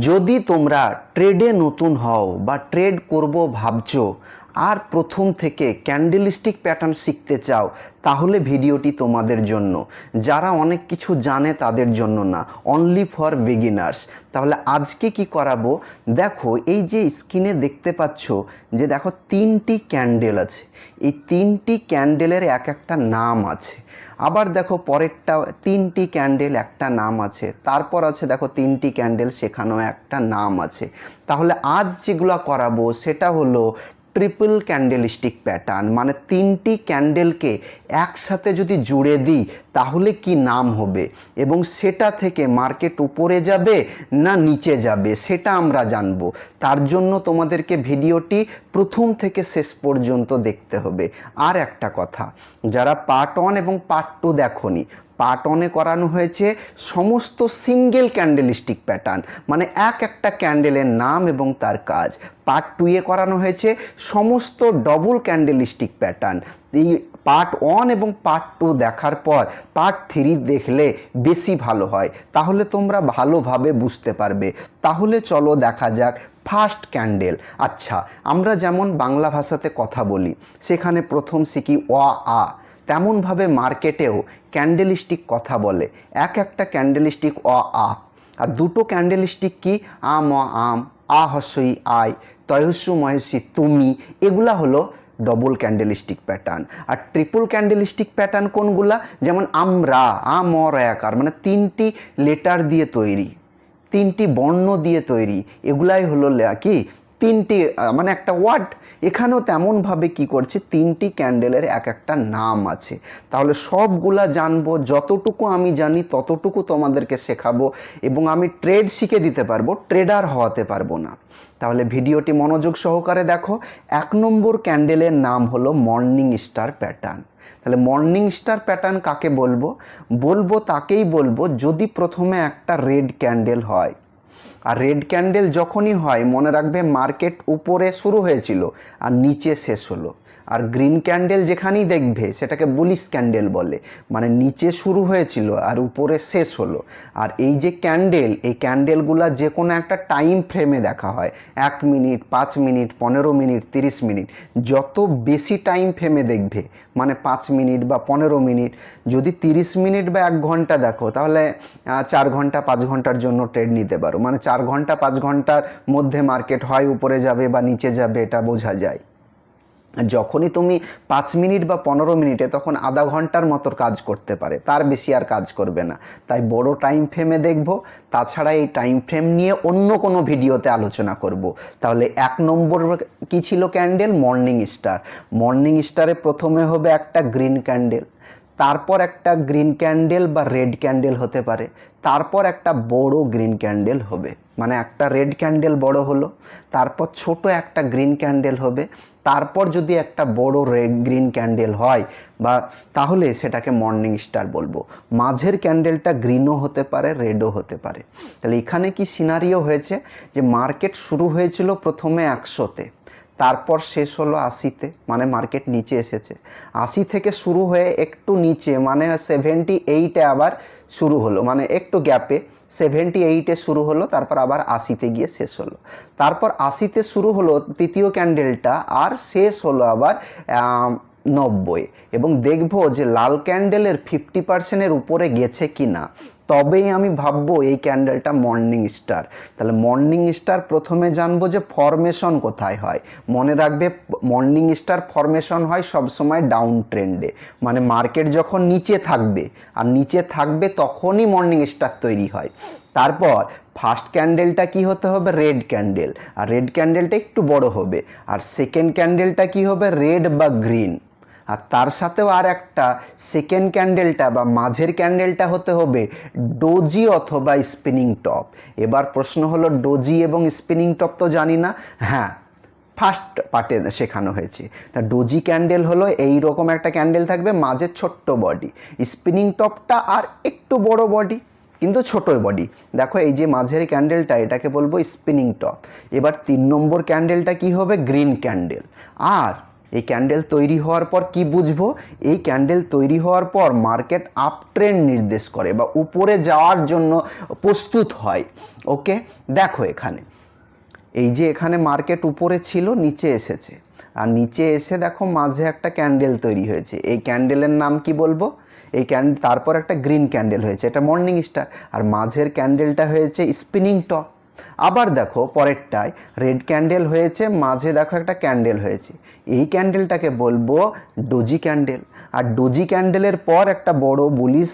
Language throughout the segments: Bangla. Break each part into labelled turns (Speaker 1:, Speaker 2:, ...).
Speaker 1: যদি তোমরা ট্রেডে নতুন হও বা ট্রেড করব ভাবছ আর প্রথম থেকে ক্যান্ডেলিস্টিক প্যাটার্ন শিখতে চাও, তাহলে ভিডিওটি তোমাদের জন্য। যারা অনেক কিছু জানে তাদের জন্য না অনলি ফর বিগিনার্স তাহলে আজকে কি করাবো? দেখো, এই যে স্ক্রিনে দেখতে পাচ্ছ যে দেখো তিনটি ক্যান্ডেল আছে। এই তিনটি ক্যান্ডেলের এক একটা নাম আছে। আবার দেখো পরেরটা, তিনটি ক্যান্ডেল একটা নাম আছে। তারপর আছে দেখো তিনটি ক্যান্ডেল সেখানেও একটা নাম আছে। তাহলে আজ যেগুলো করাবো, সেটা হলো ট্রিপল ক্যান্ডেলিস্টিক প্যাটার্ন মানে তিনটি ক্যান্ডেলকে একসাথে যদি জুড়ে দিই, তাহলে কি নাম হবে? এবং সেটা থেকে মার্কেট উপরে যাবে না নিচে যাবে? সেটা আমরা জানব। তার জন্য তোমাদেরকে ভিডিওটি প্রথম থেকে শেষ পর্যন্ত দেখতে হবে। আর একটা কথা, যারা পার্ট ওয়ান এবং পার্ট টু দেখনি পার্ট অনে করানো হয়েছে সমস্ত সিঙ্গেল ক্যান্ডেলিস্টিক প্যাটার্ন মানে এক একটা ক্যান্ডেলের নাম এবং তার কাজ। পার্ট টুয়ে করানো হয়েছে সমস্ত ডবল ক্যান্ডেলিস্টিক প্যাটার্ন এই পার্ট ওয়ান এবং পার্ট টু দেখার পর পার্ট থ্রি দেখলে বেশি ভালো হয়। তাহলে তোমরা ভালোভাবে বুঝতে পারবে। তাহলে চলো দেখা যাক ফার্স্ট ক্যান্ডেল আচ্ছা আমরা যেমন বাংলা ভাষাতে কথা বলি, সেখানে প্রথম শিখি অ আ? তেমনভাবে মার্কেটেও ক্যান্ডেলিস্টিক কথা বলে। এক একটা ক্যান্ডেলিস্টিক অ, আ। আর দুটো ক্যান্ডেলিস্টিক কি? আম অ আম, আ, হস্যই আয় তয়স্যু মহেশী তুমি, এগুলা হলো ডবল ক্যান্ডেলিস্টিক প্যাটার্ন আর ট্রিপল ক্যান্ডেলিস্টিক প্যাটার্ন কোনগুলা? যেমন আমরা আম ম র আকার মানে তিনটি লেটার দিয়ে তৈরি, তিনটি বর্ণ দিয়ে তৈরি, এগুলাই হলো কি? তিনটি মানে একটা ওয়ার্ড, এখানেও তেমনভাবে কি করছে, তিনটি ক্যান্ডেলের এক একটা নাম আছে। তাহলে সবগুলা জানব, যতটুকু আমি জানি, ততটুকু তোমাদেরকে শেখাবো এবং আমি ট্রেড শিখে দিতে পারব, ট্রেডার হওয়াতে পারব না। তাহলে ভিডিওটি মনোযোগ সহকারে দেখো, এক নম্বর ক্যান্ডেলের নাম হলো মর্নিং স্টার প্যাটার্ন। তাহলে মর্নিং স্টার প্যাটার্ন কাকে বলব? বলব তাকেই বলব, যদি প্রথমে একটা রেড ক্যান্ডেল হয় আর রেড ক্যান্ডেল যখনই হয়, মনে রাখবে মার্কেট উপরে শুরু হয়েছিল আর নিচে শেষ হলো। আর গ্রিন ক্যান্ডেল যেখানেই দেখবে, সেটাকে বুলিশ ক্যান্ডেল বলে। মানে নিচে শুরু হয়েছিল আর উপরে শেষ হলো। আর এই যে ক্যান্ডেল এই ক্যান্ডেলগুলো যে কোনো একটা টাইম ফ্রেমে দেখা হয়। এক মিনিট পাঁচ মিনিট পনেরো মিনিট তিরিশ মিনিট যত বেশি টাইম ফ্রেমে দেখবে মানে পাঁচ মিনিট বা পনেরো মিনিট যদি তিরিশ মিনিট বা এক ঘণ্টা দেখো, তাহলে চার ঘণ্টা, পাঁচ ঘণ্টার জন্য ট্রেড নিতে পারো। মানে চার ঘণ্টা, পাঁচ ঘণ্টার মধ্যে মার্কেট হয়, উপরে যাবে বা নিচে যাবে, এটা বোঝা যায়। যখনই তুমি পাঁচ মিনিট বা পনেরো মিনিটে, তখন আধা ঘণ্টার মতো কাজ করতে পারে, তার বেশি আর কাজ করবে না। তাই বড় টাইম ফ্রেমে দেখব, তাছাড়া এই টাইম ফ্রেম নিয়ে অন্য কোনো ভিডিওতে আলোচনা করব। তাহলে এক নম্বর কি ছিল ক্যান্ডেল মর্নিং স্টার মর্নিং স্টারে প্রথমে হবে একটা গ্রিন ক্যান্ডেল তারপর একটা গ্রিন ক্যান্ডেল বা রেড ক্যান্ডেল হতে পারে। তারপর একটা বড় গ্রিন ক্যান্ডেল হবে। মানে একটা রেড ক্যান্ডেল বড় হলো, তারপর ছোট একটা গ্রিন ক্যান্ডেল হবে, তারপর যদি একটা বড় গ্রিন ক্যান্ডেল হয় বা তাহলে সেটাকে মর্নিং স্টার বলব। মাঝের ক্যান্ডেলটা গ্রিনও হতে পারে রেডও হতে পারে। তাহলে এখানে কি সিনারিও হয়েছে? যে মার্কেট শুরু হয়েছিল প্রথমে একশোতে। তারপর শেষ হলো আশিতে মানে মার্কেট নিচে এসেছে। আশি থেকে শুরু হয়ে একটু নিচে মানে সেভেন্টি এইটে আবার শুরু হলো মানে একটু গ্যাপে সেভেন্টি এইটে শুরু হলো, তারপর আবার আশিতে গিয়ে শেষ হলো। তারপর আশিতে শুরু হলো তৃতীয় ক্যান্ডেলটা আর শেষ হলো আবার নব্বই। এবং দেখব যে লাল ক্যান্ডেলের ফিফটি পার্সেন্টের উপরে গেছে কি না তবেই আমি ভাববো এই ক্যান্ডেলটা মর্নিং স্টার তাহলে মর্নিং স্টার প্রথমে জানব যে ফরমেশন কোথায় হয়। মনে রাখবে মর্নিং স্টার ফরমেশন হয় সবসময় ডাউন ট্রেন্ডে মানে মার্কেট যখন নিচে থাকবে, আর নিচে থাকবে তখনই মর্নিং স্টার তৈরি হয়। তারপর ফার্স্ট ক্যান্ডেলটা কি হতে হবে? রেড ক্যান্ডেল আর রেড ক্যান্ডেলটা একটু বড় হবে। আর সেকেন্ড ক্যান্ডেলটা কি হবে? রেড বা গ্রিন আর তার সাথেও আর একটা সেকেন্ড ক্যান্ডেলটা বা মাঝের ক্যান্ডেলটা হতে হবে ডোজি অথবা স্পিনিং টপ এবার প্রশ্ন হলো ডোজি এবং স্পিনিং টপ তো জানি না? হ্যাঁ ফার্স্ট পার্টে শেখানো হয়েছে। তা ডোজি ক্যান্ডেল হলো এই রকম একটা ক্যান্ডেল থাকবে মাঝে ছোট্ট বডি স্পিনিং টপটা আর একটু বড় বডি কিন্তু ছোট বডি দেখো, এই যে মাঝের ক্যান্ডেলটা এটাকে বলব স্পিনিং টপ এবার তিন নম্বর ক্যান্ডেলটা কি হবে? গ্রিন ক্যান্ডেল আর এই ক্যান্ডেল তৈরি হওয়ার পর কি বুঝব? এই ক্যান্ডেল তৈরি হওয়ার পর মার্কেট আপ ট্রেন্ড নির্দেশ করে বা উপরে যাওয়ার জন্য প্রস্তুত হয়। ওকে দেখো এখানে। এই যে এখানে মার্কেট উপরে ছিল, নিচে এসেছে। আর নিচে এসে দেখো মাঝে একটা ক্যান্ডেল তৈরি হয়েছে। এই ক্যান্ডেলের নাম কি বলব? এই ক্যান্ডেল তারপর একটা গ্রিন ক্যান্ডেল হয়েছে। এটা মর্নিং স্টার আর মাঝের ক্যান্ডেলটা হয়েছে স্পিনিং টপ আবার দেখো পরেরটায় রেড ক্যান্ডেল হয়েছে, মাঝে দেখো একটা ক্যান্ডেল হয়েছে। এই ক্যান্ডেলটাকে বলব ডোজি ক্যান্ডেল আর ডোজি ক্যান্ডেলের পর একটা বড় বুলিশ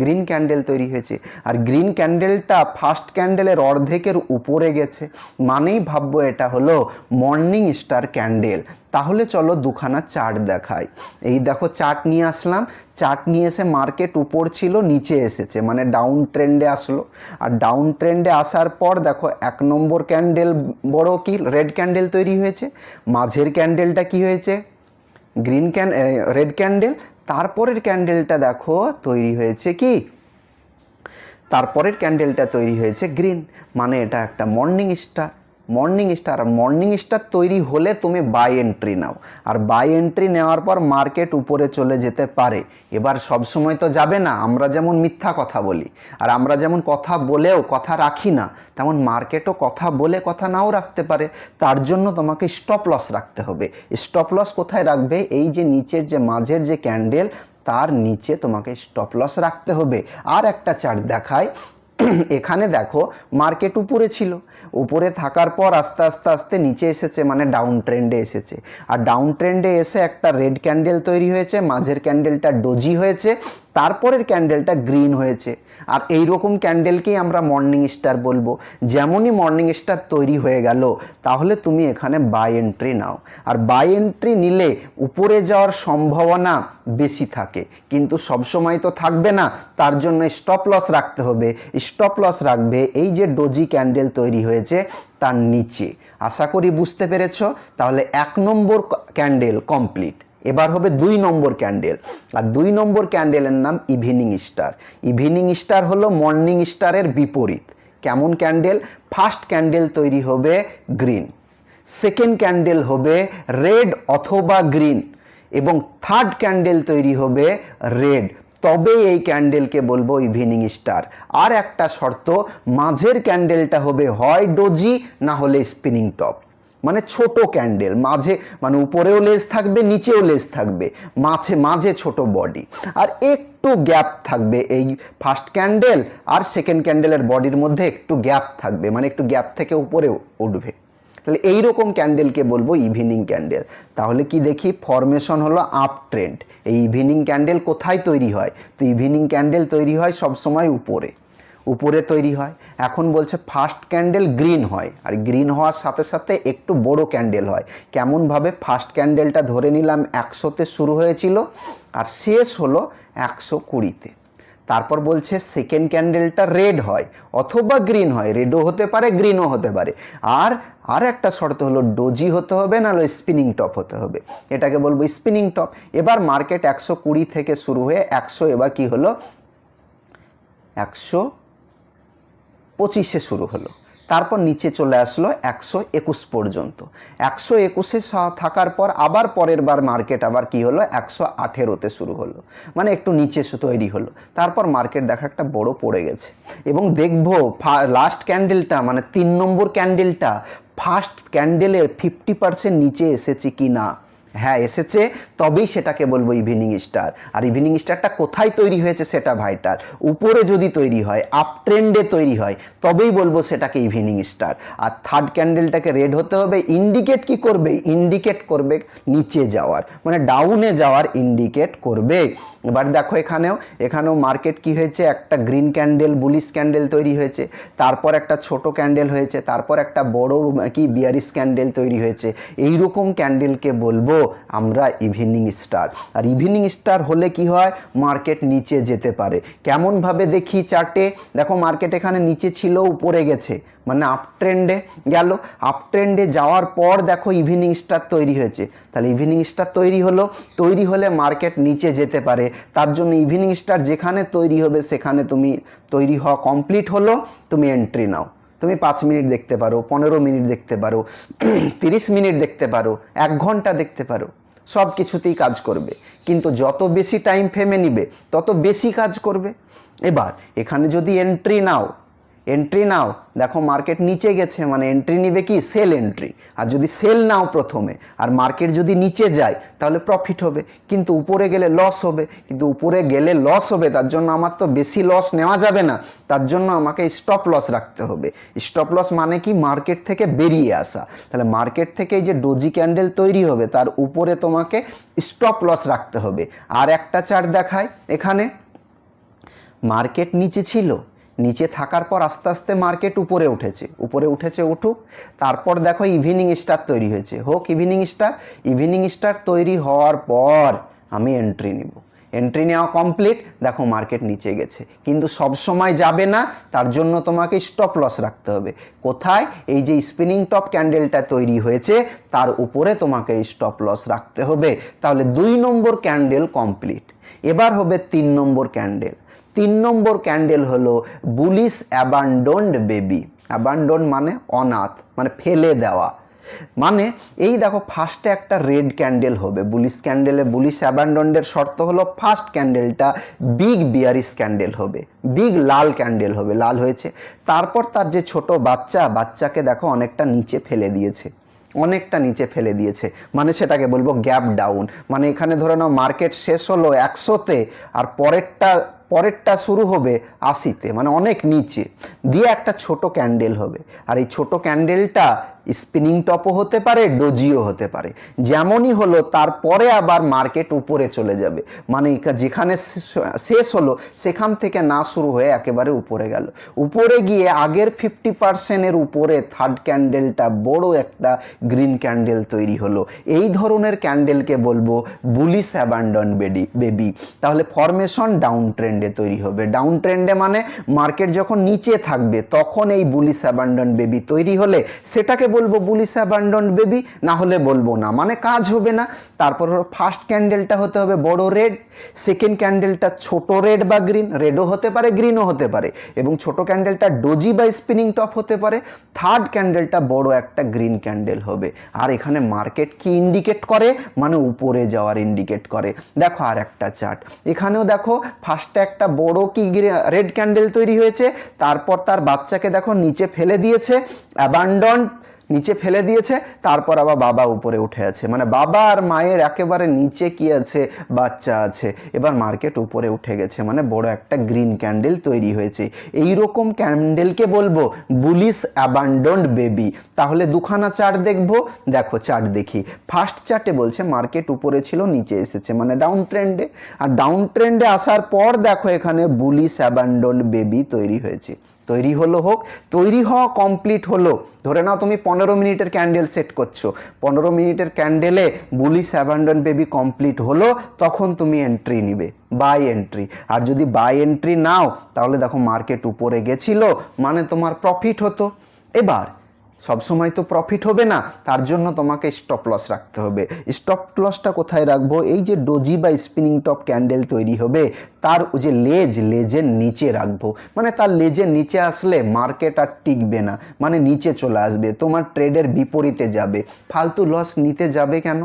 Speaker 1: গ্রিন ক্যান্ডেল তৈরি হয়েছে। আর গ্রিন ক্যান্ডেলটা ফার্স্ট ক্যান্ডেলের অর্ধেকের উপরে গেছে। মানেই ভাববো এটা হলো মর্নিং স্টার ক্যান্ডেল তাহলে চলো দুখানা চার্ট দেখাই। এই দেখো চার্ট নিয়ে আসলাম। চার্ট নিয়ে এসে মার্কেট উপর ছিল, নিচে এসেছে মানে ডাউন ট্রেন্ডে আসলো। আর ডাউন ট্রেন্ডে আসার পর দেখো এক নম্বর ক্যান্ডেল বড় কি রেড ক্যান্ডেল তৈরি হয়েছে। মাঝের ক্যান্ডেলটা কি হয়েছে? গ্রিন ক্যান রেড ক্যান্ডেল তারপরের ক্যান্ডেলটা দেখো তৈরি হয়েছে কি? তারপরের ক্যান্ডেলটা তৈরি হয়েছে গ্রিন মানে এটা একটা মর্নিং স্টার মর্নিং স্টার আর মর্নিং স্টার তৈরি হলে তুমি বাই এন্ট্রি নাও। আর বাই এন্ট্রি নেওয়ার পর মার্কেট উপরে চলে যেতে পারে। এবার সব সময় তো যাবে না, আমরা যেমন মিথ্যা কথা বলি, আর আমরা যেমন কথা বলেও কথা রাখি না, তেমন মার্কেটও কথা বলে কথা নাও রাখতে পারে। তার জন্য তোমাকে স্টপ লস রাখতে হবে। স্টপ লস কোথায় রাখবে? এই যে নিচের যে মাঝের যে ক্যান্ডেল তার নিচে তোমাকে স্টপ লস রাখতে হবে। আর একটা চার্ট দেখায় এখানে দেখো মার্কেট উপরে ছিল। উপরে থাকার পর আস্তে আস্তে আস্তে নিচে এসেছে মানে ডাউন ট্রেন্ডে এসেছে। আর ডাউন ট্রেন্ডে এসে একটা রেড ক্যান্ডেল তৈরি হয়েছে, মাঝের ক্যান্ডেলটা ডোজি হয়েছে, তারপরের ক্যান্ডেলটা গ্রিন হয়েছে। আর এই রকম ক্যান্ডেলকেই আমরা মর্নিং স্টার বলব। যেমনই মর্নিং স্টার তৈরি হয়ে গেল, তাহলে তুমি এখানে বাই এন্ট্রি নাও। আর বাই এন্ট্রি নিলে উপরে যাওয়ার সম্ভাবনা বেশি থাকে। কিন্তু সবসময় তো থাকবে না, তার জন্য স্টপ লস রাখতে হবে। স্টপ লস রাখবে, এই যে ডোজি ক্যান্ডেল তৈরি হয়েছে তার নিচে। আশা করি বুঝতে পেরেছ? তাহলে এক নম্বর ক্যান্ডেল কমপ্লিট এবার হবে দুই নম্বর ক্যান্ডেল আর দুই নম্বর ক্যান্ডেলের নাম ইভিনিং স্টার ইভিনিং স্টার হলো মর্নিং স্টারের বিপরীত। কেমন ক্যান্ডেল ফার্স্ট ক্যান্ডেল তৈরি হবে গ্রিন সেকেন্ড ক্যান্ডেল হবে রেড অথবা গ্রিন এবং থার্ড ক্যান্ডেল তৈরি হবে রেড তবে এই ক্যান্ডেলকে বলব ইভিনিং স্টার। আর একটা শর্ত, মাঝের ক্যান্ডেলটা হবে হয় ডোজি, না হলে স্পিনিং টপ। মানে ছোট ক্যান্ডেল, মাঝে মানে উপরেও লেজ থাকবে, নিচেও লেজ থাকবে, মাঝে মাঝে ছোট বডি। আর একটু গ্যাপ থাকবে এই ফার্স্ট ক্যান্ডেল, আর সেকেন্ড ক্যান্ডেলের বডির মধ্যে একটু গ্যাপ থাকবে মানে একটু গ্যাপ থেকে উপরেও উঠবে। তাহলে এই রকম ক্যান্ডেলকে বলব ইভিনিং ক্যান্ডেল তাহলে কি দেখি? ফরমেশন হলো আপ ট্রেন্ড এই ইভিনিং ক্যান্ডেল কোথায় তৈরি হয়? তো ইভিনিং ক্যান্ডেল তৈরি হয় সবসময় উপরে। উপরে তৈরি হয়। এখন বলছে ফার্স্ট ক্যান্ডেল গ্রিন হয়। আর গ্রিন হওয়ার সাথে সাথে একটু বড় ক্যান্ডেল হয়। কেমনভাবে? ফার্স্ট ক্যান্ডেলটা ধরে নিলাম একশোতে শুরু হয়েছিল, আর শেষ হলো একশো কুড়িতে। তারপর বলছে সেকেন্ড ক্যান্ডেলটা রেড হয় অথবা গ্রিন হয় রেডও হতে পারে গ্রিনও হতে পারে। আর আর একটা শর্ত হলো ডোজি হতে হবে না হলো স্পিনিং টপ হতে হবে। এটাকে বলব স্পিনিং টপ এবার মার্কেট একশো কুড়ি থেকে শুরু হয়ে একশো, এবার কি হলো? একশো পঁচিশে শুরু হলো। তারপর নিচে চলে আসলো একশো একুশ পর্যন্ত। একশো একুশে থাকার পর আবার পরের বার মার্কেট আবার কি হলো? একশো আঠেরোতে শুরু হলো। মানে একটু নিচে তৈরি হলো। তারপর মার্কেট দেখা একটা বড় পড়ে গেছে। এবং দেখব লাস্ট ক্যান্ডেলটা মানে তিন নম্বর ক্যান্ডেলটা ফার্স্ট ক্যান্ডেলের ফিফটি পার্সেন্ট নিচে এসেছে কি না হ্যাঁ এসেছে। তবেই সেটাকে বলব ইভিনিং স্টার আর ইভিনিং স্টারটা কোথায় তৈরি হয়েছে সেটা ভাইটাল উপরে যদি তৈরি হয় আপ ট্রেন্ডে তৈরি হয়, তবেই বলব সেটাকে ইভিনিং স্টার আর থার্ড ক্যান্ডেলটাকে রেড হতে হবে ইন্ডিকেট কি করবে? ইন্ডিকেট করবে নিচে যাওয়ার। মানে ডাউনে যাওয়ার ইন্ডিকেট করবে। এবার দেখো এখানেও এখানেও মার্কেট কি হয়েছে? একটা গ্রিন ক্যান্ডেল বুলিশ ক্যান্ডেল তৈরি হয়েছে। তারপর একটা ছোট ক্যান্ডেল হয়েছে। তারপর একটা বড় কি বিয়ারিশ ক্যান্ডেল তৈরি হয়েছে। এই রকম ক্যান্ডেলকে বলব আমরা ইভিনিং স্টার আর ইভিনিং স্টার হলে কি হয়? মার্কেট নিচে যেতে পারে। কেমনভাবে দেখি চার্টে দেখো মার্কেট এখানে নিচে ছিল, উপরে গেছে। মানে আপ ট্রেন্ডে গেল। আপ ট্রেন্ডে যাওয়ার পর দেখো ইভিনিং স্টার তৈরি হয়েছে। তাহলে ইভিনিং স্টার তৈরি হলো। তৈরি হলে মার্কেট নিচে যেতে পারে। তার জন্য ইভিনিং স্টার যেখানে তৈরি হবে, সেখানে তুমি তৈরি হওয়া কমপ্লিট হলো। তুমি এন্ট্রি নাও। তুমি পাঁচ মিনিট দেখতে পারো, পনেরো মিনিট দেখতে পারো, তিরিশ মিনিট দেখতে পারো, এক ঘণ্টা দেখতে পারো, সব কিছুতেই কাজ করবে। কিন্তু যত বেশি টাইম ফ্রেমে নিবে, তত বেশি কাজ করবে। এবার, এখানে যদি এন্ট্রি নাও এন্ট্রি নাও। দেখো মার্কেট নিচে গেছে মানে এন্ট্রি নিবে কি? সেল এন্ট্রি আর যদি সেল নাও প্রথমে, আর মার্কেট যদি নিচে যায়, তাহলে প্রফিট হবে। কিন্তু উপরে গেলে লস হবে। কিন্তু উপরে গেলে লস হবে, তার জন্য আমার তো বেশি লস নেওয়া যাবে না। তার জন্য আমাকে স্টপ লস রাখতে হবে। স্টপ লস মানে কি? মার্কেট থেকে বেরিয়ে আসা। তাহলে মার্কেট থেকে যে ডোজি ক্যান্ডেল তৈরি হবে, তার উপরে তোমাকে স্টপ লস রাখতে হবে। আর একটা চার্ট দেখায় এখানে। মার্কেট নিচে ছিল। নিচে থাকার পর আস্তে আস্তে মার্কেট উপরে উঠেছে। উপরে উঠেছে উঠুক, তারপর দেখো ইভিনিং স্টার তৈরি হয়েছে। হোক ইভিনিং স্টার ইভিনিং স্টার তৈরি হওয়ার পর আমি এন্ট্রি নিব। এন্ট্রি নেওয়া কমপ্লিট দেখো মার্কেট নিচে গেছে। কিন্তু সব সময় যাবে না, তার জন্য তোমাকে স্টপ লস রাখতে হবে। কোথায়? এই যে স্পিনিং টপ ক্যান্ডেলটা তৈরি হয়েছে, তার উপরে তোমাকে স্টপ লস রাখতে হবে। তাহলে দুই নম্বর ক্যান্ডেল কমপ্লিট এবার হবে তিন নম্বর ক্যান্ডেল তিন নম্বর ক্যান্ডেল হলো বুলিশ অ্যাবান্ডন্ড বেবি অ্যাবান্ডন মানে অনাথ মানে ফেলে দেওয়া। মানে এই দেখো ফার্স্টে একটা রেড ক্যান্ডেল হবে। বুলিশ ক্যান্ডেলে বুলিশ অ্যাবান্ডন্ডের শর্ত হলো ফার্স্ট ক্যান্ডেলটা বিগ বিয়ারিস ক্যান্ডেল হবে। বিগ লাল ক্যান্ডেল হবে, লাল হয়েছে। তারপর তার যে ছোট বাচ্চা, বাচ্চাকে দেখো অনেকটা নিচে ফেলে দিয়েছে। অনেকটা নিচে ফেলে দিয়েছে। মানে সেটাকে বলব গ্যাপ ডাউন মানে এখানে ধরে নাও মার্কেট শেষ হলো একশোতে আর পরেরটা পরেরটা শুরু হবে আশিতে। মানে অনেক নিচে। দিয়ে একটা ছোট ক্যান্ডেল হবে। আর এই ছোট ক্যান্ডেলটা স্পিনিং টপও হতে পারে ডোজিও হতে পারে। যেমনই হলো, তারপরে আবার মার্কেট উপরে চলে যাবে। মানে যেখানে শেষ- হলো, সেখান থেকে না শুরু হয়ে একেবারে উপরে গেল। উপরে গিয়ে আগের ফিফটি পার্সেন্টের উপরে থার্ড ক্যান্ডেলটা বড় একটা গ্রিন ক্যান্ডেল তৈরি হলো। এই ধরনের ক্যান্ডেলকে বলব বুলিশ অ্যাবান্ডন বেডি বেবি তাহলে ফরমেশন ডাউন ট্রেন্ডে তৈরি হবে। ডাউন ট্রেন্ডে মানে মার্কেট যখন নিচে থাকবে, তখন এই বুলিশ অ্যাবান্ডন বেবি তৈরি হলে সেটাকে বলব বুলিশ অ্যাবান্ডন বেবি না হলে বলব না। মানে কাজ হবে না। তারপর ফার্স্ট ক্যান্ডেলটা হতে হবে বড় রেড সেকেন্ড ক্যান্ডেলটা ছোট রেড বা গ্রিন রেডও হতে পারে গ্রিনও হতে পারে। এবং ছোট ক্যান্ডেলটা ডোজি বা স্পিনিং টপ হতে পারে। থার্ড ক্যান্ডেলটা বড় একটা গ্রিন ক্যান্ডেল হবে। আর এখানে মার্কেট কি ইন্ডিকেট করে? মানে উপরে যাওয়ার ইন্ডিকেট করে। দেখো আর একটা চার্ট এখানেও দেখো ফার্স্টে একটা বড় কি রেড ক্যান্ডেল তৈরি হয়েছে। তারপর তার বাচ্চাকে দেখো নিচে ফেলে দিয়েছে। অ্যাবান্ডন নিচে ফেলে দিয়েছে, তারপর আবার বাবা উপরে উঠে আছে। মানে বাবা আর মায়ের একেবারে নিচে কি আছে? বাচ্চা আছে। এবার মার্কেট উপরে উঠে গেছে। মানে বড় একটা গ্রিন ক্যান্ডেল তৈরি হয়েছে। এই রকম ক্যান্ডেলকে বলব বুলিশ অ্যাবান্ডন্ড বেবি তাহলে দুখানা চার্ট দেখব। দেখো চার্ট দেখি। ফার্স্ট চার্টে বলছে মার্কেট উপরে ছিল, নিচে এসেছে। মানে ডাউন ট্রেন্ডে আর ডাউন ট্রেন্ডে আসার পর দেখো এখানে বুলিশ অ্যাবান্ডন্ড বেবি তৈরি হয়েছে। তৈরি হলো হোক, তৈরি হওয়া কমপ্লিট হলো। ধরে নাও তুমি পনেরো মিনিটের ক্যান্ডেল সেট করছ। পনেরো মিনিটের ক্যান্ডেলে বুলি অ্যাবান্ডন বেবি কমপ্লিট হলো, তখন তুমি এন্ট্রি নিবে বাই এন্ট্রি আর যদি বাই এন্ট্রি নাও, তাহলে দেখো মার্কেট উপরে গেছিল মানে তোমার প্রফিট হতো। এবার সবসময় তো প্রফিট হবে না, তার জন্য তোমাকে স্টপ লস রাখতে হবে। স্টপ লসটা কোথায় রাখব? এই যে ডোজি বা স্পিনিং টপ ক্যান্ডেল তৈরি হবে, তার যে লেজ লেজের নিচে রাখব। মানে তার লেজের নিচে আসলে মার্কেট আর টিকবে না মানে নিচে চলে আসবে, তোমার ট্রেডের বিপরীতে যাবে। ফালতু লস নিতে যাবে কেন?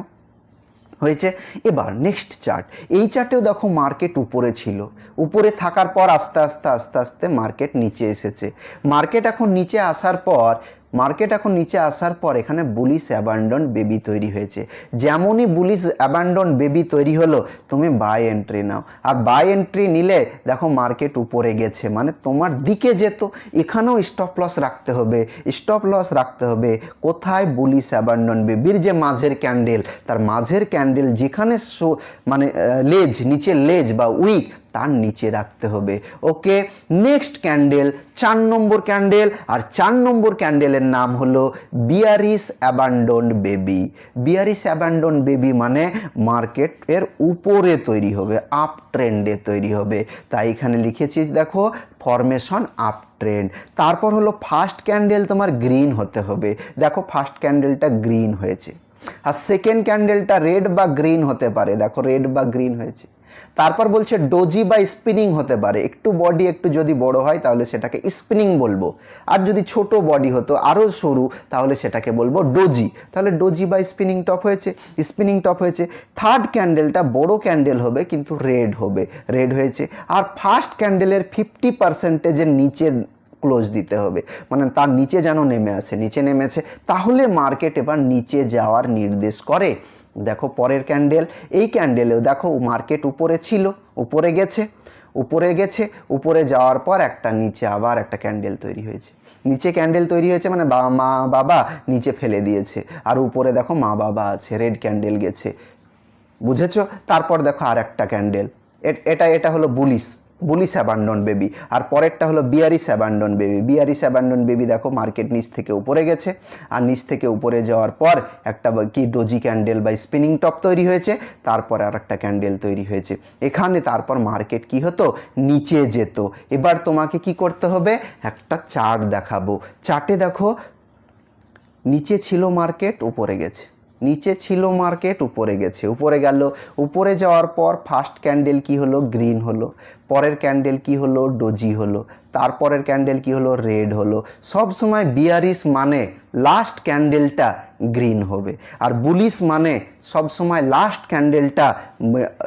Speaker 1: হয়েছে? এবার নেক্সট চার্ট এই চার্টেও দেখো মার্কেট উপরে ছিল। উপরে থাকার পর আস্তে আস্তে আস্তে আস্তে মার্কেট নিচে এসেছে। মার্কেট এখন নিচে আসার পর মার্কেট এখন নিচে আসার পর এখানে বুলিশ অ্যাবান্ডন বেবি তৈরি হয়েছে। যেমনই বুলিশ অ্যাবান্ডন বেবি তৈরি হলো, তুমি বাই এন্ট্রি নাও। আর বাই এন্ট্রি নিলে দেখো মার্কেট উপরে গেছে মানে তোমার দিকে যেত। এখানেও স্টপ লস রাখতে হবে স্টপ লস রাখতে হবে। কোথায় বুলিশ অ্যাবান্ডন বেবির যে মাঝের ক্যান্ডেল তার মাঝের ক্যান্ডেল যেখানে মানে লেজ নিচের লেজ বা উইক তার নিচে রাখতে হবে। ওকে নেক্সট ক্যান্ডেল চার নম্বর ক্যান্ডেল আর চার নম্বর ক্যান্ডেলের নাম হলো bearish abandon baby bearish abandon baby মানে মার্কেট এর উপরে তৈরি হবে আপ ট্রেন্ডে তৈরি হবে। তাই এখানে লিখেছি দেখো ফরমেশন আপ ট্রেন্ড তারপর হলো ফার্স্ট ক্যান্ডেল তোমার গ্রিন হতে হবে। দেখো ফার্স্ট ক্যান্ডেলটা গ্রিন হয়েছে। আর সেকেন্ড ক্যান্ডেলটা রেড বা গ্রিন হতে পারে। দেখো রেড বা গ্রিন হয়েছে। তারপর বলছে ডোজি বা স্পিনিং হতে পারে। একটু বডি একটু যদি বড় হয় তাহলে সেটাকে স্পিনিং বলব। আর যদি ছোট বডি হতো আরও সরু, তাহলে সেটাকে বলব ডোজি। তাহলে ডোজি বা স্পিনিং টপ হয়েছে, স্পিনিং টপ হয়েছে। থার্ড ক্যান্ডেলটা বড় ক্যান্ডেল হবে, কিন্তু রেড হবে। রেড হয়েছে। আর ফার্স্ট ক্যান্ডেলের ফিফটি পার্সেন্টেজের নিচে ক্লোজ দিতে হবে। মানে তার নিচে যেন নেমে আসে, নিচে নেমেছে তাহলে মার্কেট এবার নিচে যাওয়ার নির্দেশ করে। দেখো পরের ক্যান্ডেল এই ক্যান্ডেলেও দেখো মার্কেট উপরে ছিল, উপরে গেছে উপরে গেছে, উপরে যাওয়ার পর একটা নিচে আবার একটা ক্যান্ডেল তৈরি হয়েছে। নিচে ক্যান্ডেল তৈরি হয়েছে মানে মা বাবা নিচে ফেলে দিয়েছে। আর উপরে দেখো মা বাবা আছে রেড ক্যান্ডেল গেছে। বুঝেছ? তারপর দেখো আর একটা ক্যান্ডেল এটা এটা হলো বুলিশ বুলিশ অ্যাবান্ডন বেবি। আর পরেরটা হলো bearish abandon baby. Bearish abandon baby দেখো মার্কেট নিচ থেকে উপরে গেছে। আর নিচ থেকে উপরে যাওয়ার পর একটা কি ডোজি ক্যান্ডেল বা স্পিনিং টপ তৈরি হয়েছে। তারপরে আর একটা ক্যান্ডেল তৈরি হয়েছে। এখানে তারপর মার্কেট কি হতো? নিচে যেত। এবার তোমাকে কি করতে হবে? একটা চার্ট দেখাবো। চার্টে দেখো, নিচে ছিল মার্কেট, উপরে গেছে। নিচে ছিল মার্কেট, উপরে গেছে। উপরে গেল, উপরে যাওয়ার পর ফার্স্ট ক্যান্ডেল কি হলো? গ্রিন হলো। পরের ক্যান্ডেল কি হলো? ডোজি হলো। তারপরের ক্যান্ডেল কি হলো? রেড হলো। সব সময় বিয়ারিস মানে লাস্ট ক্যান্ডেলটা গ্রিন হবে। আর বুলিশ মানে সব সময় লাস্ট ক্যান্ডেলটা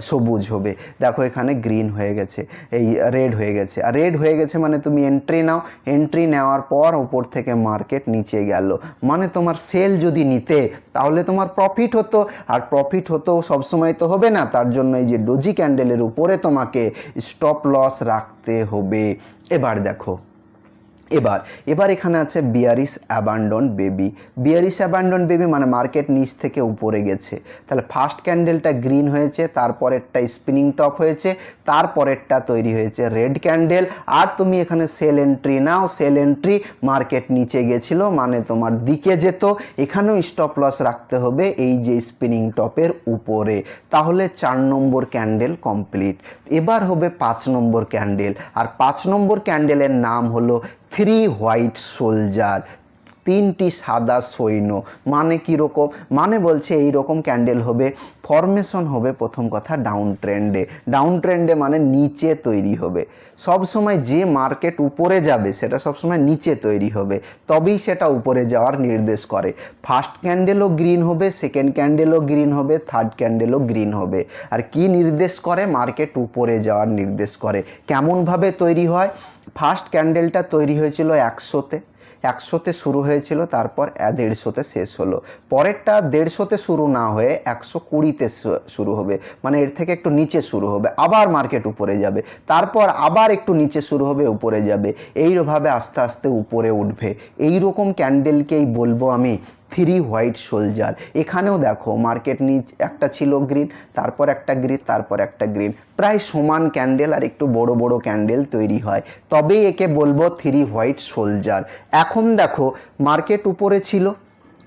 Speaker 1: সবুজ হবে। দেখো এখানে গ্রিন হয়ে গেছে, এই রেড হয়ে গেছে। আর রেড হয়ে গেছে মানে তুমি এন্ট্রি নাও। এন্ট্রি নেওয়ার পর উপর থেকে মার্কেট নিচে গেল। মানে তোমার সেল যদি নিতে, তাহলে তোমার প্রফিট হতো। আর প্রফিট হতো সবসময় তো হবে না। তার জন্য এই যে ডোজি ক্যান্ডেলের উপরে তোমাকে স্টপ লস রাখতে হবে। এবার দেখো। এবার এবার এখানে আছে bearish abandon baby bearish abandon baby মানে মার্কেট নিচ থেকে উপরে গেছে। তাহলে ফার্স্ট ক্যান্ডেলটা গ্রিন হয়েছে, তারপরেরটা স্পিনিং টপ হয়েছে, তারপরেরটা তৈরি হয়েছে রেড ক্যান্ডেল আর তুমি এখানে সেল এন্ট্রি নাও সেল এন্ট্রি মার্কেট নিচে গেছিল মানে তোমার দিকে যেত। এখানেও স্টপ লস রাখতে হবে এই যে স্পিনিং টপের উপরে। তাহলে চার নম্বর ক্যান্ডেল কমপ্লিট এবার হবে পাঁচ নম্বর ক্যান্ডেল আর পাঁচ নম্বর ক্যান্ডেলের নাম হলো থ্রি হোয়াইট সোলজার তিনটি সাদা সৈন্য। মানে কীরকম মানে বলছে এই রকম ক্যান্ডেল হবে ফরমেশন হবে প্রথম কথা ডাউন ট্রেন্ডে ডাউন ট্রেন্ডে মানে নিচে তৈরি হবে। সব সময় যে মার্কেট উপরে যাবে, সেটা সব সময় নিচে তৈরি হবে। তবেই সেটা উপরে যাওয়ার নির্দেশ করে। ফার্স্ট ক্যান্ডেলও গ্রিন হবে সেকেন্ড ক্যান্ডেলও গ্রিন হবে থার্ড ক্যান্ডেলও গ্রিন হবে। আর কি নির্দেশ করে? মার্কেট উপরে যাওয়ার নির্দেশ করে। কেমনভাবে তৈরি হয়? ফার্স্ট ক্যান্ডেলটা তৈরি হয়েছিল একশোতে। একশোতে শুরু হয়েছিল, তারপর দেড়শোতে শেষ হলো। পরেরটা দেড়শোতে শুরু না হয়ে একশো কুড়িতে শুরু হবে। মানে এর থেকে একটু নিচে শুরু হবে। আবার মার্কেট উপরে যাবে। তারপর আবার একটু নিচে শুরু হবে, উপরে যাবে। এইভাবে আস্তে আস্তে উপরে উঠবে। এইরকম ক্যান্ডেলকেই বলব আমি? Three white soldier. এখানেও দেখো মার্কেট নিচ একটা ছিল গ্রিন, তারপর একটা গ্রিন তারপর একটা গ্রিন। প্রায় সমান ক্যান্ডেল আর একটু বড় বড় ক্যান্ডেল তৈরি হয়। তবেই একে বলব থ্রি হোয়াইট সোলজার। এখন দেখো মার্কেট উপরে ছিল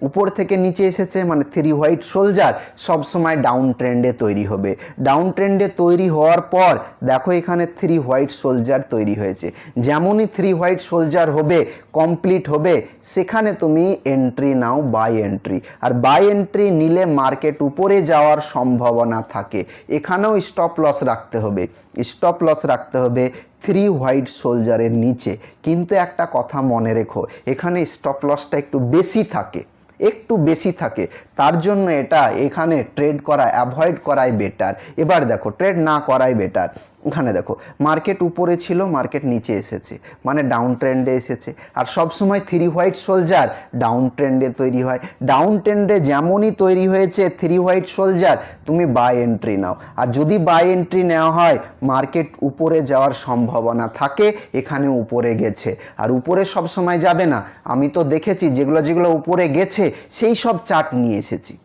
Speaker 1: উপর থেকে নিচে এসেছে মানে থ্রি হোয়াইট সোলজার সবসময় ডাউন ট্রেন্ডে তৈরি হবে। ডাউন ট্রেন্ডে তৈরি হওয়ার পর দেখো এখানে থ্রি হোয়াইট সোলজার তৈরি হয়েছে। যেমনই থ্রি হোয়াইট সোলজার হবে কমপ্লিট হবে, সেখানে তুমি এন্ট্রি নাও বাই এন্ট্রি আর বাই এন্ট্রি নিলে মার্কেট উপরে যাওয়ার সম্ভাবনা থাকে। এখানেও স্টপ লস রাখতে হবে। স্টপ লস রাখতে হবে থ্রি হোয়াইট সোলজারের নিচে। কিন্তু একটা কথা মনে রেখো, এখানে স্টপ লসটা একটু বেশি থাকে। একটু বেশি থাকে, তার জন্য এটা এখানে ট্রেড করা অ্যাভয়েড করাই বেটার এবার দেখো ট্রেড না করাই বেটার এখানে দেখো মার্কেট উপরে ছিল মার্কেট নিচে এসেছে মানে ডাউন ট্রেন্ডে এসেছে। আর সব সময় থ্রি হোয়াইট সোলজার ডাউন ট্রেন্ডে তৈরি হয়। ডাউন ট্রেন্ডে যেমনই তৈরি হয়েছে থ্রি হোয়াইট সোলজার তুমি বাই এন্ট্রি নাও। আর যদি বাই এন্ট্রি নেওয়া হয় মার্কেট উপরে যাওয়ার সম্ভাবনা থাকে, এখানে উপরে গেছে। আর উপরে সব সময় যাবে না। আমি তো দেখেছি, যেগুলো যেগুলো উপরে গেছে সেই সব চার্ট নিয়ে এসেছি।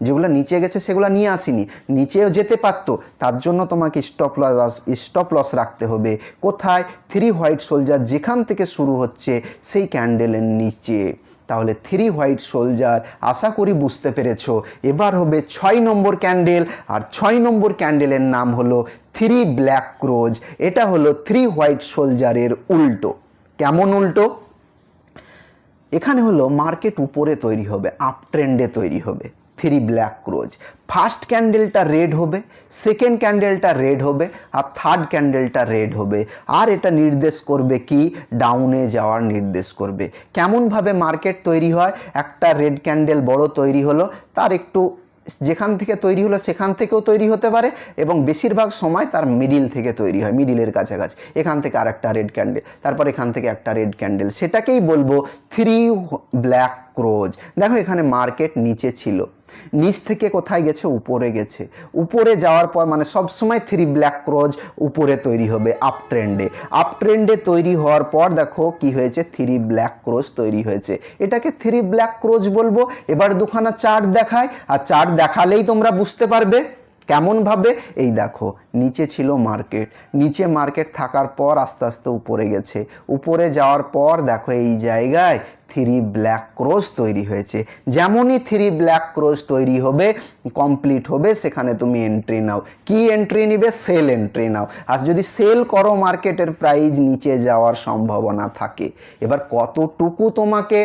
Speaker 1: যেগুলো নিচে গেছে সেগুলো নিয়ে আসিনি। নিচেও যেতে পারতো, তার জন্য তোমাকে স্টপ লস স্টপ লস রাখতে হবে। কোথায়? থ্রি হোয়াইট সোলজার যেখান থেকে শুরু হচ্ছে, সেই ক্যান্ডেলের নিচে। তাহলে থ্রি হোয়াইট সোলজার আশা করি বুঝতে পেরেছ, এবার হবে ছয় নম্বর ক্যান্ডেল আর ছয় নম্বর ক্যান্ডেলের নাম হলো থ্রি ব্ল্যাক ক্রোজ এটা হলো থ্রি হোয়াইট সোলজারের উল্টো। কেমন উল্টো? এখানে হলো মার্কেট উপরে তৈরি হবে আপ ট্রেন্ডে তৈরি হবে, থ্রি ব্ল্যাক ক্রোজ। ফার্স্ট ক্যান্ডেলটা রেড হবে, সেকেন্ড ক্যান্ডেলটা রেড হবে, আর থার্ড ক্যান্ডেলটা রেড হবে। আর এটা নির্দেশ করবে কি? ডাউনে যাওয়ার নির্দেশ করবে। কেমনভাবে মার্কেট তৈরি হয়? একটা রেড ক্যান্ডেল বড় তৈরি হলো, তার একটু যেখান থেকে তৈরি হলো সেখান থেকেও তৈরি হতে পারে এবং বেশিরভাগ সময় তার মিডিল থেকে তৈরি হয় মিডিলের কাছাকাছি। এখান থেকে আর একটা রেড ক্যান্ডেল তারপর এখান থেকে একটা রেড ক্যান্ডেল সেটাকেই বলব থ্রি ব্ল্যাক ক্রোজ দেখো এখানে মার্কেট নিচে ছিল। নিচ থেকে কোথায় গেছে? উপরে গেছে। উপরে যাওয়ার পর মানে সব সময় থ্রি ব্ল্যাক ক্রোজ উপরে তৈরি হবে আপ ট্রেন্ডে আপ ট্রেন্ডে তৈরি হওয়ার পর দেখো কি হয়েছে? থ্রি ব্ল্যাক ক্রোজ তৈরি হয়েছে। এটাকে থ্রি ব্ল্যাক ক্রোজ বলব। এবার দুখানা চার্ট দেখায় আর চার্ট দেখালেই তোমরা বুঝতে পারবে কেমনভাবে। এই দেখো, নিচে ছিল মার্কেট। নিচে মার্কেট থাকার পর আস্তে আস্তে উপরে গেছে। উপরে যাওয়ার পর দেখো এই জায়গায় থ্রি ব্ল্যাক ক্রোজ তৈরি হয়েছে। যেমনই থ্রি ব্ল্যাক ক্রোজ তৈরি হবে, কমপ্লিট হবে, সেখানে তুমি এন্ট্রি নাও। কি এন্ট্রি নিবে? সেল এন্ট্রি নাও। আর যদি সেল করো, মার্কেটের প্রাইস নিচে যাওয়ার সম্ভাবনা থাকে। এবার কতটুকু তোমাকে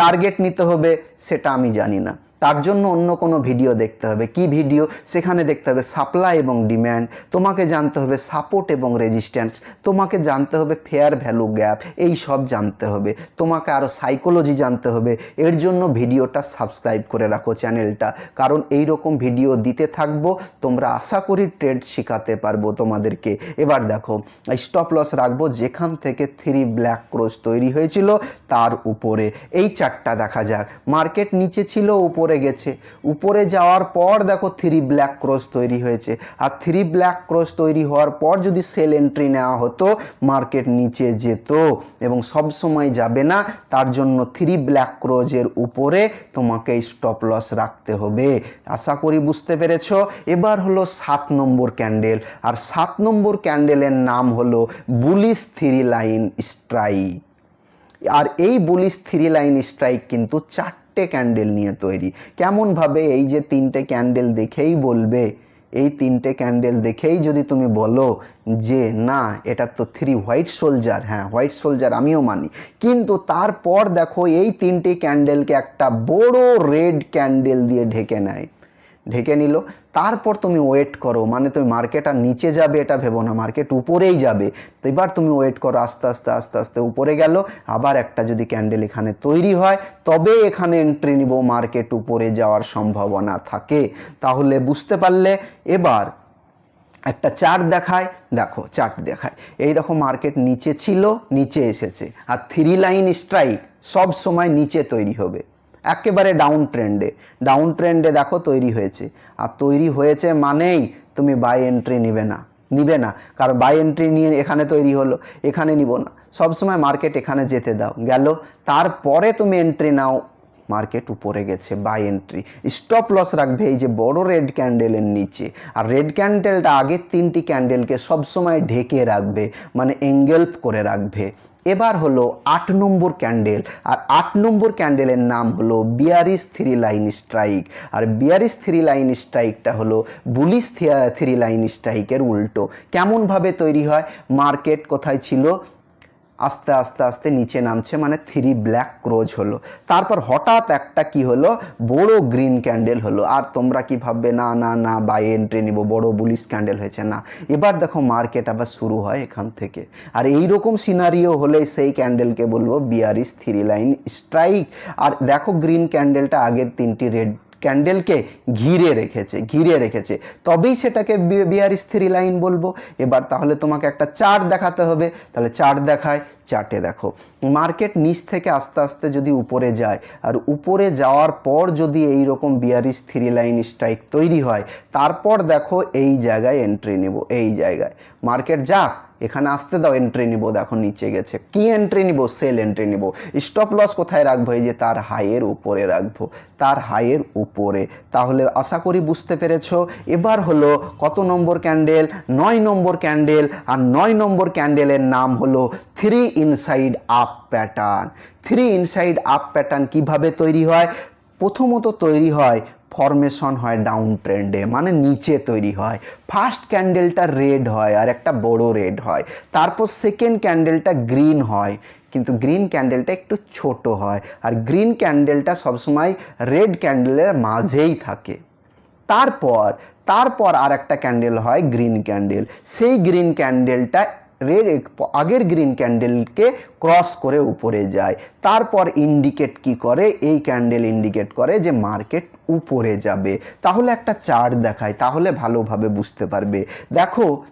Speaker 1: টার্গেট নিতে হবে, সেটা আমি জানি না। তার জন্য অন্য কোনো ভিডিও দেখতে হবে। কি ভিডিও সেখানে দেখতে হবে সাপ্লাই এবং ডিম্যান্ড তোমাকে জানতে হবে সাপোর্ট এবং রেজিস্ট্যান্স তোমাকে জানতে হবে ফেয়ার ভ্যালু গ্যাপ এই সব জানতে হবে। তোমাকে আরও সাইকোলজি জানতে হবে। এর জন্য ভিডিওটা সাবস্ক্রাইব করে রাখো চ্যানেলটা কারণ এই রকম ভিডিও দিতে থাকব, তোমরা আশা করি ট্রেড শেখাতে পারব তোমাদেরকে। এবার দেখো স্টপ লস রাখব যেখান থেকে থ্রি ব্ল্যাক ক্রোজ তৈরি হয়েছিল তার উপরে। এই চারটা দেখা যাক। মার্কেট নিচে ছিল, উপরে গেছে। উপরে যাওয়ার পর দেখো থ্রি ব্ল্যাক ক্রস তৈরি হয়েছে। আর থ্রি ব্ল্যাক ক্রস তৈরি হওয়ার পর যদি সেল এন্ট্রি নেওয়া হতো মার্কেট নিচে যেত এবং সব সময় যাবে না, তার জন্য থ্রি ব্ল্যাক ক্রোজের উপরে তোমাকে স্টপ লস রাখতে হবে। আশা করি বুঝতে পেরেছ? এবার হলো সাত নম্বর ক্যান্ডেল আর সাত নম্বর ক্যান্ডেলের নাম হলো বুলিশ থ্রি লাইন স্ট্রাইক আর এই বুলিশ থ্রি লাইন স্ট্রাইক কিন্তু চারটে ক্যান্ডেল নিয়ে তৈরি। কেমনভাবে এই যে তিনটে ক্যান্ডেল দেখেই বলবে? এই তিনটে ক্যান্ডেল দেখেই যদি তুমি বলো যে, না, এটা তো থ্রি হোয়াইট সোলজার হ্যাঁ হোয়াইট সোলজার আমিও মানি। কিন্তু তারপর দেখো এই তিনটে ক্যান্ডেলকে একটা বড় রেড ক্যান্ডেল দিয়ে ঢেকে নেয়। ঢেকে নিল। তারপর তুমি ওয়েট করো মানে তুমি মার্কেট আর নিচে যাবে এটা ভেবো না মার্কেট উপরেই যাবে। তো এবার তুমি ওয়েট করো, আস্তে আস্তে আস্তে আস্তে উপরে গেল, আবার একটা যদি ক্যান্ডেল এখানে তৈরি হয়, তবে এখানে এন্ট্রি নিব মার্কেট উপরে যাওয়ার সম্ভাবনা থাকে। তাহলে বুঝতে পারলে এবার একটা চার্ট দেখায়, দেখো চার্ট দেখায়। এই দেখো মার্কেট নিচে ছিল, নিচে এসেছে। আর থ্রি লাইন স্ট্রাইক সব সময় নিচে তৈরি হবে। একেবারে ডাউন ট্রেন্ডে ডাউন ট্রেন্ডে দেখো তৈরি হয়েছে। আর তৈরি হয়েছে মানেই তুমি বাই এন্ট্রি নিবে না নিবে না। কারণ বাই এন্ট্রি নিয়ে এখানে তৈরি হলো, এখানে নিব না। সবসময় মার্কেট এখানে যেতে দাও। গেল, তারপরে তুমি এন্ট্রি নাও। মার্কেট উপরে গেছে বাই এন্ট্রি স্টপ লস রাখবে এই যে বড় রেড ক্যান্ডেলের নিচে। আর রেড ক্যান্ডেলটা আগের তিনটি ক্যান্ডেলকে সবসময় ঢেকে রাখবে মানে এঙ্গেলপ করে রাখবে। এবার হলো আট নম্বর ক্যান্ডেল। আর আট নম্বর ক্যান্ডেলের নাম হলো বিয়ারিস থ্রি লাইন স্ট্রাইক। আর বিয়ারিস থ্রি লাইন স্ট্রাইকটা হলো বুলিশ থ্রি লাইন স্ট্রাইকের উল্টো। কেমনভাবে তৈরি হয়? মার্কেট কোথায় ছিল? আস্তে আস্তে আস্তে নিচে নামছে মানে থ্রি ব্ল্যাক ক্রোজ হলো। তারপর হঠাৎ একটা কি হলো? বড় গ্রিন ক্যান্ডেল হলো। আর তোমরা কি ভাববে? না না না বাই এন্ট্রি নিব, বড় বুলিশ ক্যান্ডেল হয়েছে, না। এবার দেখো মার্কেট আবার শুরু হয় এখান থেকে। আর এই রকম সিনারিও হলে সেই ক্যান্ডেলকে বলব বিয়ারিস থ্রি লাইন স্ট্রাইক আর দেখো গ্রিন ক্যান্ডেলটা আগের তিনটি রেড ক্যান্ডেলকে ঘিরে রেখেছে ঘিরে রেখেছে। তবেই সেটাকে বিয়ারিস থ্রি লাইন বলব। এবার তাহলে তোমাকে একটা চার্ট দেখাতে হবে। তাহলে চার্ট দেখায়, চার্টে দেখো। মার্কেট নিচ থেকে আস্তে আস্তে যদি উপরে যায়, আর উপরে যাওয়ার পর যদি এই রকম বিয়ারিস থ্রি লাইন স্ট্রাইক তৈরি হয়, তারপর দেখো এই জায়গায় এন্ট্রি নেব, এই জায়গায়। মার্কেট যাক এখানে আসতে দাও এন্ট্রি নিব, দেখো নিচে গেছে। কি এন্ট্রি নিব? সেল এন্ট্রি নিব। স্টপ লস কোথায় রাখব? এই যে তার হাইয়ের উপরে রাখব। তার হাইয়ের উপরে। তাহলে আশা করি বুঝতে পেরেছ। এবার হলো কত নম্বর ক্যান্ডেল নয় নম্বর ক্যান্ডেল আর নয় নম্বর ক্যান্ডেলের নাম হলো three inside up pattern three inside up pattern কীভাবে তৈরি হয়? প্রথমত তৈরি হয় ফরমেশন হয় ডাউন ট্রেন্ডে মানে নিচে তৈরি হয়। ফার্স্ট ক্যান্ডেলটা রেড হয় আর একটা বড় রেড হয়। তারপর সেকেন্ড ক্যান্ডেলটা গ্রিন হয়, কিন্তু গ্রিন ক্যান্ডেলটা একটু ছোট হয়। আর গ্রিন ক্যান্ডেলটা সবসময় রেড ক্যান্ডেলের মাঝেই থাকে। তারপর তারপর আর একটা ক্যান্ডেল হয় গ্রিন ক্যান্ডেল সেই গ্রিন ক্যান্ডেলটা রেড আগের গ্রিন ক্যান্ডেলকে ক্রস করে উপরে যায়। তারপর ইন্ডিকেট কি করে? এই ক্যান্ডেল ইন্ডিকেট করে যে মার্কেট উপরে যাবে। তাহলে একটা চার্ট দেখায়, তাহলে ভালোভাবে বুঝতে পারবে। দেখো,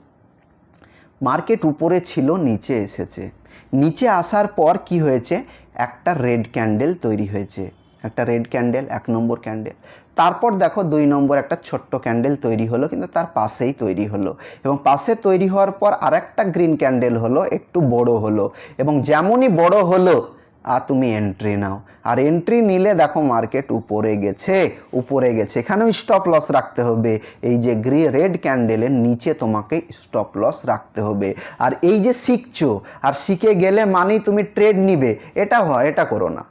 Speaker 1: মার্কেট উপরে ছিল, নিচে এসেছে। নিচে আসার পর কি হয়েছে? একটা রেড ক্যান্ডেল তৈরি হয়েছে। একটা রেড ক্যান্ডেল এক নম্বর ক্যান্ডেল তারপর দেখো দুই নম্বর একটা ছোট্ট ক্যান্ডেল তৈরি হলো, কিন্তু তার পাশেই তৈরি হলো। এবং পাশে তৈরি হওয়ার পর আর একটা গ্রিন ক্যান্ডেল হলো, একটু বড় হলো। এবং যেমনই বড় হলো আর তুমি এন্ট্রি নাও। আর এন্ট্রি নিলে দেখো মার্কেট উপরে গেছে উপরে গেছে। এখানেও স্টপ লস রাখতে হবে। এই যে গ্রি রেড ক্যান্ডেলের নিচে তোমাকে স্টপ লস রাখতে হবে। আর এই যে শিখছো, আর শিখে গেলে মানেই তুমি ট্রেড নিবে। এটা হয়, এটা করো না।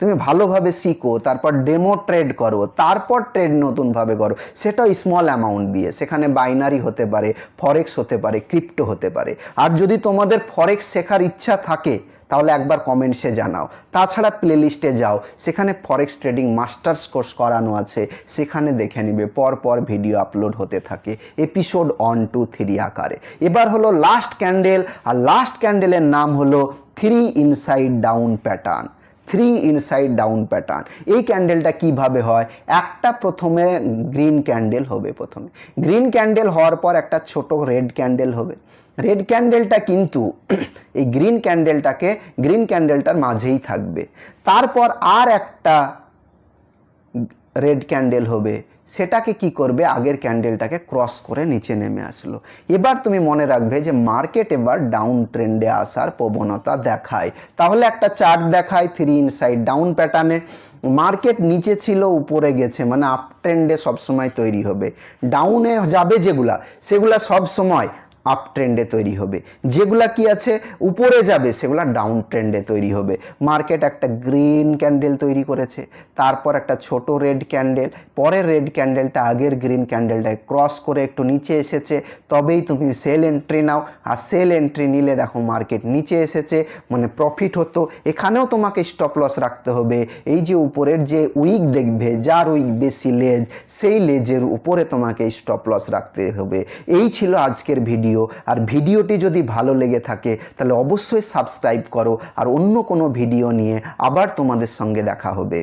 Speaker 1: তুমি ভালোভাবে শিখো, তারপর ডেমো ট্রেড করো, তারপর ট্রেড নতুনভাবে করো, সেটাও স্মল অ্যামাউন্ট দিয়ে। সেখানে বাইনারি হতে পারে ফরেক্স হতে পারে ক্রিপ্টো হতে পারে। আর যদি তোমাদের ফরেক্স শেখার ইচ্ছা থাকে, তাহলে একবার কমেন্টসে জানাও। তাছাড়া প্লেলিস্টে যাও, সেখানে ফরেক্স ট্রেডিং মাস্টার্স কোর্স করানো আছে, সেখানে দেখে নিবে পর পর ভিডিও আপলোড হতে থাকে এপিসোড ওয়ান টু থ্রি আকারে। এবার হলো লাস্ট ক্যান্ডেল আর লাস্ট ক্যান্ডেলের নাম হলো three inside down pattern three inside down pattern. এই ক্যান্ডেলটা কীভাবে হয়? একটা প্রথমে গ্রিন ক্যান্ডেল হবে প্রথমে। গ্রিন ক্যান্ডেল হওয়ার পর একটা ছোট রেড ক্যান্ডেল হবে। রেড ক্যান্ডেলটা কিন্তু এই গ্রিন ক্যান্ডেলটাকে, গ্রিন ক্যান্ডেলটার মাঝেই থাকবে। তারপর আর একটা রেড ক্যান্ডেল হবে। সেটাকে কি করবে? আগের ক্যান্ডেলটাকে ক্রস করে নিচে নেমে আসলো। এবার তুমি মনে রাখবে যে মার্কেট এবার ডাউন ট্রেন্ডে আসার প্রবণতা দেখায়। তাহলে একটা চার্ট দেখায় থ্রি ইনসাইড ডাউন প্যাটার্নে মার্কেট নিচে ছিল, উপরে গেছে মানে আপ ট্রেন্ডে সবসময় তৈরি হবে। ডাউনে যাবে যেগুলা, সেগুলা সব সময় আপ ট্রেন্ডে তৈরি হবে। যেগুলা কি আছে? উপরে যাবে, সেগুলা ডাউন ট্রেন্ডে তৈরি হবে। মার্কেট একটা গ্রিন ক্যান্ডেল তৈরি করেছে, তারপর একটা ছোট রেড ক্যান্ডেল পরের রেড ক্যান্ডেলটা আগের গ্রিন ক্যান্ডেলটায় ক্রস করে একটু নিচে এসেছে, তবেই তুমি সেল এন্ট্রি নাও। আর সেল এন্ট্রি নিলে দেখো মার্কেট নিচে এসেছে মানে প্রফিট হতো। এখানেও তোমাকে স্টপ লস রাখতে হবে। এই যে উপরের যে উইক দেখবে, যার উইক বেশি লেজ সেই লেজের উপরে তোমাকে স্টপ লস রাখতে হবে। এই ছিল আজকের ভিডিও আর ভিডিওটি যদি ভালো লেগে থাকে, তাহলে অবশ্যই সাবস্ক্রাইব করো, আর অন্য কোনো ভিডিও নিয়ে আবার তোমাদের সঙ্গে দেখা হবে।